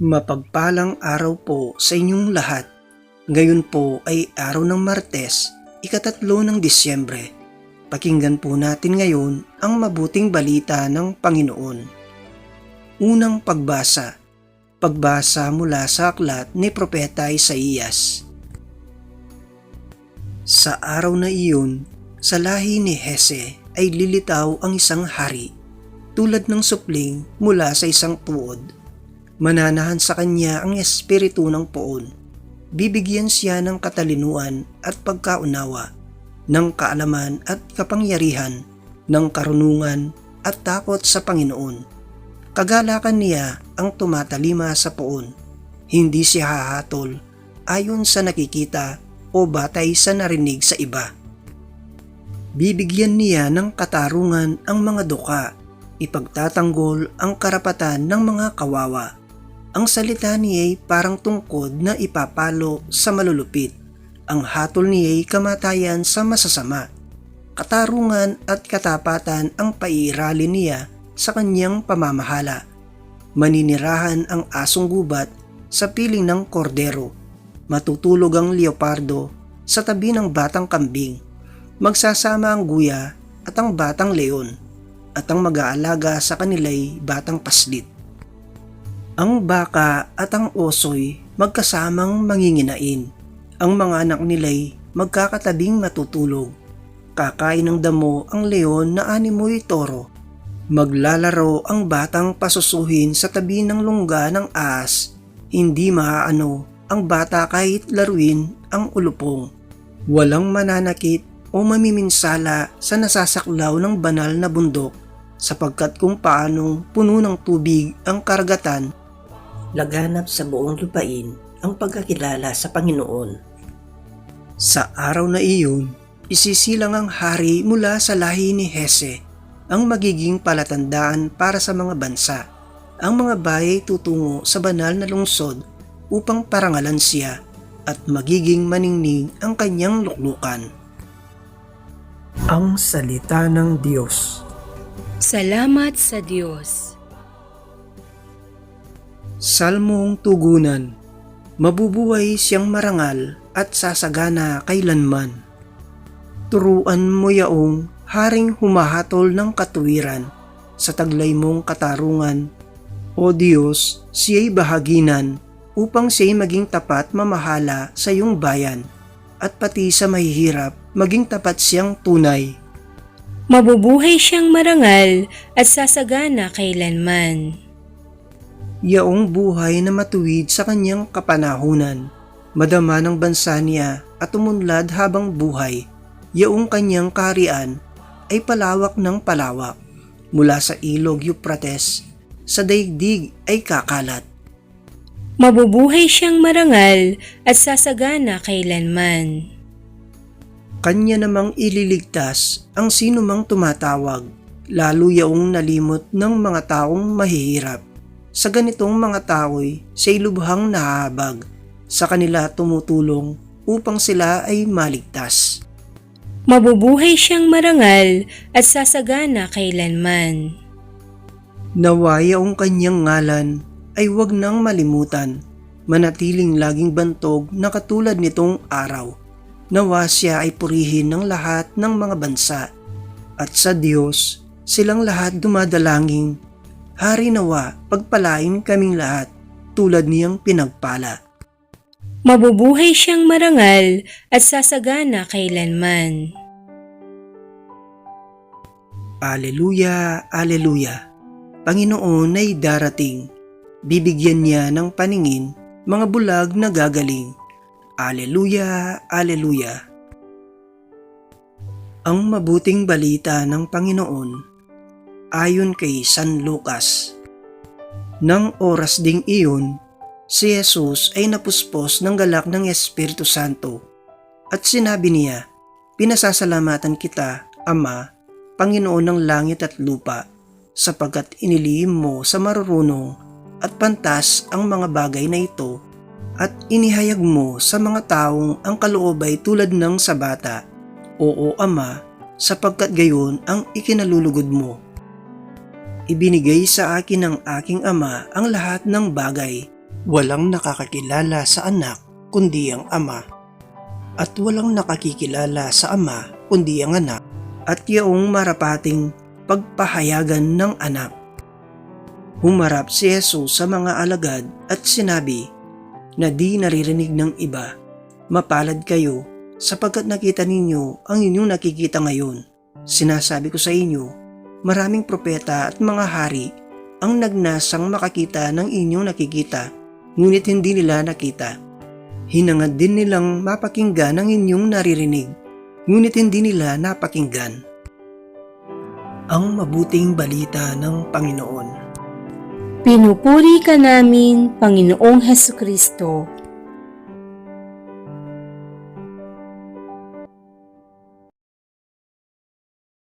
Mapagpalang araw po sa inyong lahat. Ngayon po ay araw ng Martes, ikatatlo ng Disyembre. Pakinggan po natin ngayon ang mabuting balita ng Panginoon. Unang pagbasa. Pagbasa mula sa aklat ni Propeta Isaías. Sa araw na iyon, sa lahi ni Hese ay lilitaw ang isang hari, tulad ng supling mula sa isang tuod mananahan sa kanya ang espiritu ng poon. Bibigyan siya ng katalinuan at pagkaunawa, ng kaalaman at kapangyarihan, ng karunungan at takot sa Panginoon. Kagalakan niya ang tumatalima sa poon. Hindi siya hahatol ayon sa nakikita o batay sa narinig sa iba. Bibigyan niya ng katarungan ang mga duka, ipagtatanggol ang karapatan ng mga kawawa ang salita niya ay parang tungkod na ipapalo sa malulupit. Ang hatol niya ay kamatayan sa masasama. Katarungan at katapatan ang pairali niya sa kanyang pamamahala. Maninirahan ang asong gubat sa piling ng kordero. Matutulog ang leopardo sa tabi ng batang kambing. Magsasama ang guya at ang batang leon at ang mag-aalaga sa kanila'y batang paslit. Ang baka at ang oso'y magkasamang manginginain. Ang mga anak nila'y magkakatabing matutulog. Kakain ng damo ang leon na animoy toro. Maglalaro ang batang pasusuhin sa tabi ng lungga ng ahas. Hindi maaano ang bata kahit laruin ang ulupong. Walang mananakit o mamiminsala sa nasasaklaw ng banal na bundok sapagkat kung paanong puno ng tubig ang karagatan laganap sa buong lupain ang pagkakilala sa Panginoon. Sa araw na iyon, isisilang ang hari mula sa lahi ni Hese, ang magiging palatandaan para sa mga bansa. Ang mga bayay tutungo sa banal na lungsod upang parangalan siya at magiging maningning ang kanyang luklukan. Ang Salita ng Diyos Salamat sa Diyos. Salmong Tugunan Mabubuhay siyang marangal at sasagana kailanman. Turuan mo yaong haring humahatol ng katuwiran sa taglay mong katarungan. O Diyos, siya'y bahaginan upang siya'y maging tapat mamahala sa iyong bayan at pati sa mahihirap maging tapat siyang tunay. Mabubuhay siyang marangal at sasagana kailanman. Yaong buhay na matuwid sa kanyang kapanahunan. Madama ng bansa niya at umunlad habang buhay. Yaong kanyang kaharian ay palawak ng palawak. Mula sa ilog Euphrates, sa daigdig ay kakalat. Mabubuhay siyang marangal at sasagana kailanman. Kanya namang ililigtas ang sinumang tumatawag, lalo yaong nalimot ng mga taong mahihirap. Sa ganitong mga tao'y siya'y lubhang nahahabag. Sa kanila tumutulong upang sila ay maligtas. Mabubuhay siyang marangal at sasagana kailanman. Nawaya ang kanyang ngalan ay huwag nang malimutan. Manatiling laging bantog na katulad nitong araw. Nawa siya ay purihin ng lahat ng mga bansa. At sa Diyos, silang lahat dumadalangin Hari nawa, pagpalain kaming lahat tulad niyang pinagpala. Mabubuhay siyang marangal at sasagana kailanman. Aleluya, Aleluya. Panginoon ay darating. Bibigyan niya ng paningin mga bulag na gagaling. Aleluya, Aleluya. Ang mabuting balita ng Panginoon ayon kay San Lucas. Nang oras ding iyon, si Jesus ay napuspos ng galak ng Espiritu Santo at sinabi niya, Pinasasalamatan kita, Ama, Panginoon ng langit at lupa, sapagkat inilihim mo sa marurunong at pantas ang mga bagay na ito at inihayag mo sa mga taong ang kaloob ay tulad ng sa bata. Oo, Ama, sapagkat gayon ang ikinalulugod mo ibinigay sa akin ng aking ama ang lahat ng bagay Walang nakakakilala sa anak kundi ang ama. At walang nakakikilala sa ama kundi ang anak at yaong marapating pagpahayagan ng anak. Humarap si Jesus sa mga alagad at sinabi na di naririnig ng iba, Mapalad kayo sapagkat nakita ninyo ang inyong nakikita ngayon. Sinasabi ko sa inyo, maraming propeta at mga hari ang nagnasang makakita ng inyong nakikita, ngunit hindi nila nakita. Hinangad din nilang mapakinggan ang inyong naririnig, ngunit hindi nila napakinggan. Ang mabuting balita ng Panginoon. Pinupuri ka namin, Panginoong Heso Kristo.